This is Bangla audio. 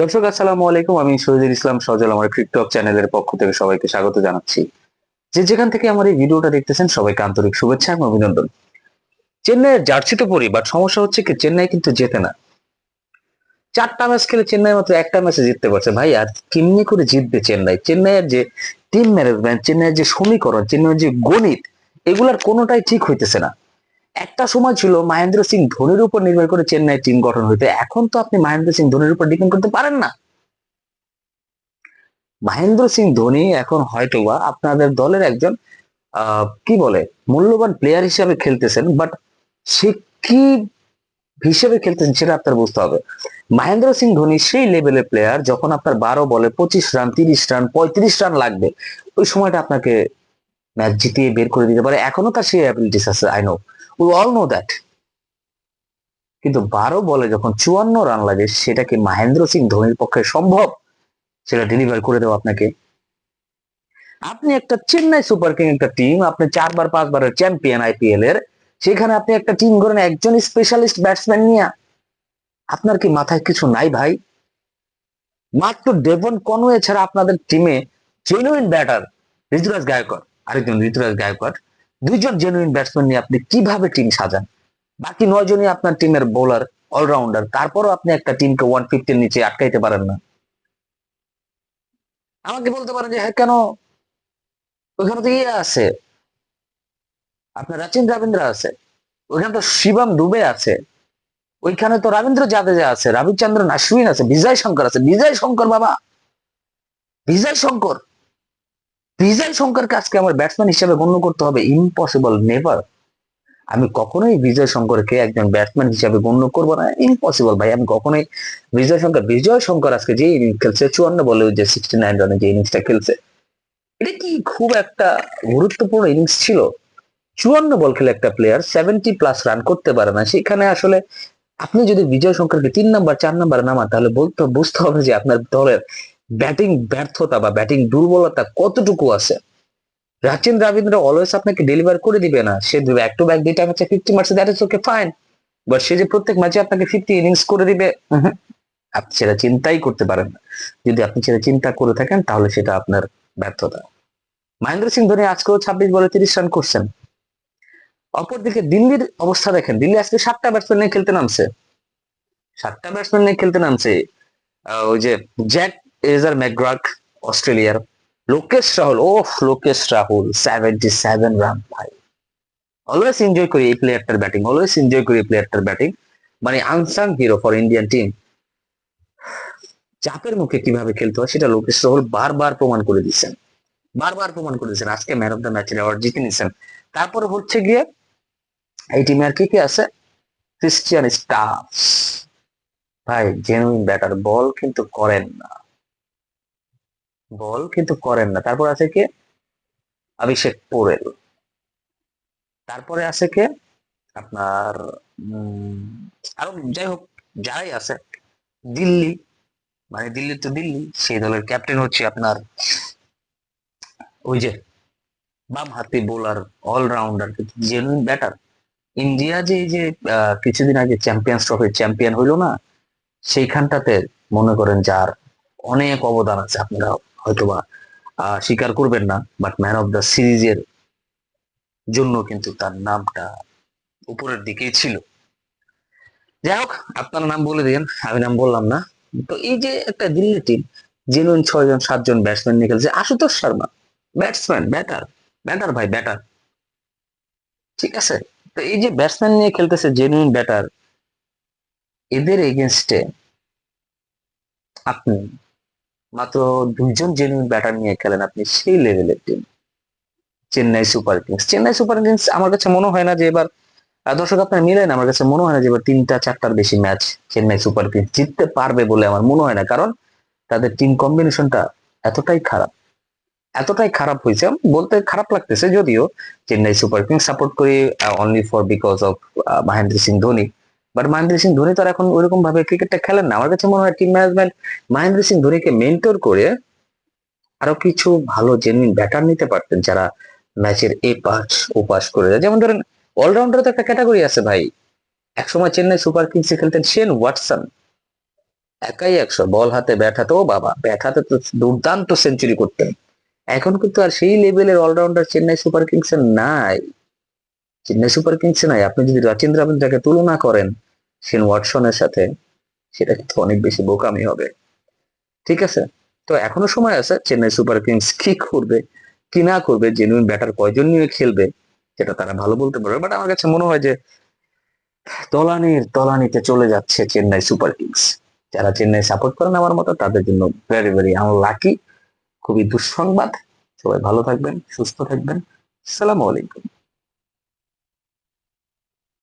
দর্শক, আসসালামু আলাইকুম। আমি শহীদুল ইসলাম সজল, আমার ক্রিকটক চ্যানেলের পক্ষ থেকে সবাইকে স্বাগত জানাচ্ছি। যে যেখান থেকে আমার এই ভিডিওটা দেখতেছেন, সবাইকে আন্তরিক শুভেচ্ছা এবং অভিনন্দন। চেন্নাইয়ের জার্সি তো পরি বাট সমস্যা হচ্ছে কি, চেন্নাই কিন্তু জেতে না। চারটা ম্যাচ খেলে চেন্নাই মাত্র একটা ম্যাচে জিততে পারছে। ভাই, আর কেমনি করে জিতবে চেন্নাই? চেন্নাইয়ের যে টিম ম্যানেজমেন্ট চেন্নাইয়ের যে সমীকরণ, চেন্নাইয়ের যে গণিত, এগুলার কোনোটাই ঠিক হইতেছে না। একটা সময় ছিল মহেন্দ্র সিং ধোনির উপর নির্ভর করে চেন্নাই টিম গঠন হইতে। এখন তো আপনি মহেন্দ্র সিং ধোনির উপর ডিপেন্ড করতে পারেন না। মহেন্দ্র সিং ধোনি এখন হয়তোবা আপনাদের দলের একজন কি বলে, মূল্যবান প্লেয়ার হিসেবে খেলতেছেন বাট সে কি হিসেবে খেলতেছেন সেটা আপনার বুঝতে হবে। মহেন্দ্র সিং ধোনি সেই লেভেলের প্লেয়ার যখন আপনার বারো বলে পঁচিশ রান তিরিশ রান পঁয়ত্রিশ রান লাগবে, ওই সময়টা আপনাকে ম্যাচ জিতিয়ে বের করে দিতে পারে। এখনও তার সেই অ্যাবিলিটিস আছে I know we all know that কিন্তু বারো বলে যখন চুয়ান্ন রান লাগে সেটা কি মহেন্দ্র সিং ধোনির পক্ষে সম্ভব? সেটা ডেলিভার করে দেবো আপনাকে। আপনি একটা চেন্নাই সুপার কিং একটা টিম আপনি চারবার, পাঁচবারের চ্যাম্পিয়ন আইপিএল এর, সেখানে আপনি একটা টিম করেন একজন স্পেশালিস্ট ব্যাটসম্যান নিয়ে। আপনার কি মাথায় কিছু নাই ভাই? মাত্র ডেভন কনওয়ে ছাড়া আপনাদের টিমে জেনুইন ব্যাটার ঋতুরাজ গায়কর। আরেকজন ঋতুরাজ গায়কর দুইজন জেনুইন ব্যাটসম্যান নিয়ে আপনি কীভাবে টিম সাজান? বাকি নয় জনই আপনার টিমের বোলার অলরাউন্ডার তারপরও আপনি একটা টিমকে ওয়ান ফিফটির নিচে আটকাইতে পারেন না। আমাকে বলতে পারেন যে হ্যাঁ কেন? ওখানে তো ইয়ে আছে। আপনার রাচিন রবীন্দ্র আছে। ওইখানে তো শিবম দুবে আছে। ওইখানে তো রবীন্দ্র জাদেজা আছে রবিচন্দ্রন আশ্বিন আছে বিজয় শঙ্কর আছে। বিজয় শঙ্কর বাবা! বিজয় শঙ্কর বিজয় শঙ্করকে আজকে আমার ব্যাটসম্যান হিসেবে গণ্য করতে হবে। ইম্পসিবল নেভার আমি কখনোই বিজয় শঙ্করকে একজন ব্যাটসম্যান হিসেবে গণ্য করব না। ইম্পসিবল ভাই। আমি কখনোই বিজয় শঙ্কর বিজয় শঙ্কর আজকে যে ইনিংস খেলছে, চুয়ান্ন বলে যে সিক্সটি নাইন রানে যে ইনিংসটা খেলছে, এটা কি খুব একটা গুরুত্বপূর্ণ ইনিংস ছিল? চুয়ান্ন বল খেলে একটা প্লেয়ার সেভেন্টি প্লাস রান করতে পারে না। সেখানে আসলে আপনি যদি বিজয় শঙ্করকে তিন নাম্বার চার নাম্বার নামান, তাহলে বলতে, বুঝতে হবে যে আপনার দলের ব্যাটিং ব্যর্থতা বা ব্যাটিং দুর্বলতা কতটুকু আছে? রাচিন রবীন্দ্র অলওয়েজ আপনাকে ডেলিভার করে দিবে না। সে ব্যাক টু ব্যাক দুইটা ম্যাচে ফিফটি মারছে that is okay fine but সে যে প্রত্যেক ম্যাচে আপনাকে ফিফটি ইনিংস করে দিবে আপনি সেটা চিন্তাই করতে পারেন না। যদি আপনি সেটা চিন্তা করে থাকেন, তাহলে সেটা আপনার ব্যর্থতা। মহেন্দ্র সিং ধোনি আজকেও ছাব্বিশ বলে তিরিশ রান করছেন। অপরদিকে দিল্লির অবস্থা দেখেন। দিল্লি আজকে সাতটা ব্যাটসম্যান নিয়ে খেলতে নামছে। সাতটা ব্যাটসম্যান নিয়ে খেলতে নামছে। ওই যে জ্যাক এজার ম্যাকগ্রাক অস্ট্রেলিয়ার লোকেশ রাহুল ও Lokesh Rahul seventy seven run ভাই অলওয়েজ এনজয় করি এই প্লেয়ারটার ব্যাটিং অলওয়েজ এনজয় করি এই প্লেয়ারটার ব্যাটিং মানে unsung hero for Indian team চাপের মুখে কীভাবে খেলতে হয় সেটা লোকেশ রাহুল বারবার প্রমাণ করে দিচ্ছেন বারবার প্রমাণ করে দিচ্ছেন আজকে ম্যান অফ দ্য ম্যাচের অ্যাওয়ার্ড জিতে নিচ্ছেন তারপরে হচ্ছে গিয়ে এই টিমে আর কি কি আছে ক্রিস্টিয়ান স্টাফ ভাই জেনুইন ব্যাটার বল কিন্তু করেন না বল, কিন্তু করেন না। তারপর আছে কে? অভিষেক পোরেল। তারপরে আছে কে? আপনার আরও যাই হোক, যারাই আছে। দিল্লি মানে দিল্লি তো দিল্লি, সেই দলের ক্যাপ্টেন হচ্ছে আপনার, ওই যে বাম হাতি বোলার অলরাউন্ডার কিন্তু জেনুইন ব্যাটার ইন্ডিয়া যে যে কিছুদিন আগে চ্যাম্পিয়ন্স ট্রফির চ্যাম্পিয়ন হইল না, সেইখানটাতে মনে করেন যার অনেক অবদান আছে আপনারা হয়তোবা স্বীকার করবেন না বাট ম্যান অফ দ্য সিরিজের জন্য কিন্তু তার নামটা উপরের দিকেই ছিল। যাই হোক, আপনার নাম বলে দিন আমি নাম বললাম না। তো এই যে একটা দিল্লি টিম জেনুইন ছয় জন সাতজন ব্যাটসম্যান নিয়ে খেলছে, Ashutosh Sharma batsman batter batter ভাই ব্যাটার ঠিক আছে? তো এই যে ব্যাটসম্যান নিয়ে খেলতেছে জেনুইন ব্যাটার এদের এগেনস্টে আপনি মাত্র দুইজন জেনুইন ব্যাটার নিয়ে খেলেন আপনি সেই লেভেলের team Chennai super kings. Chennai super kings আমার কাছে মনে হয় না যে এবার দর্শক আপনার মিলেন, আমার কাছে মনে হয় না যে এবার তিনটা, চারটার বেশি ম্যাচ চেন্নাই সুপার কিংস জিততে পারবে বলে আমার মনে হয় না। কারণ তাদের টিম কম্বিনেশনটা এতটাই খারাপ এতটাই খারাপ হয়েছে। বলতে খারাপ লাগতেছে যদিও চেন্নাই সুপার কিংস সাপোর্ট করি only for because of Mahendra Singh Dhoni. But Mahendra Singh Dhoni তো আর এখন ওইরকম ভাবে ক্রিকেটটা খেলেন না। আমার কাছে মনে হয় টিম ম্যানেজমেন্ট মহেন্দ্র সিং ধোনিকে মেন্টর করে আরও কিছু ভালো জেনুইন ব্যাটার নিতে পারতেন যারা ম্যাচের এ পাস ও পাস করে দেয় যেমন ধরেন অলরাউন্ডার তো একটা ক্যাটাগরি আছে ভাই। একসময় চেন্নাই সুপার কিংসে খেলতেন শেন ওয়াটসন। একাই একশো, বল হাতে ব্যাট হাতে, ও বাবা ব্যাট হাতে তো দুর্দান্ত সেঞ্চুরি করতেন। এখন কিন্তু আর সেই লেভেলের অলরাউন্ডার চেন্নাই সুপার কিংস এর নাই। চেন্নাই সুপার কিংস নাই। আপনি যদি রাচিন রবীন্দ্রকে তুলনা করেন শেন ওয়াটসনের সাথে, সেটা কিন্তু অনেক বেশি বোকামি হবে। ঠিক আছে? তো এখনও সময় আছে, চেন্নাই সুপার কিংস কি করবে, কি না করবে জেনুইন ব্যাটার কয়জন নিয়ে খেলবে, সেটা তারা ভালো বলতে পারবে। বাট আমার কাছে মনে হয় যে, তলানির, তলানিতে চলে যাচ্ছে চেন্নাই সুপার কিংস। যারা চেন্নাই সাপোর্ট করেন আমার মতো, তাদের জন্য ভেরি ভেরি আনলাকি খুবই দুঃসংবাদ। সবাই ভালো থাকবেন, সুস্থ থাকবেন। সালামু আলাইকুম।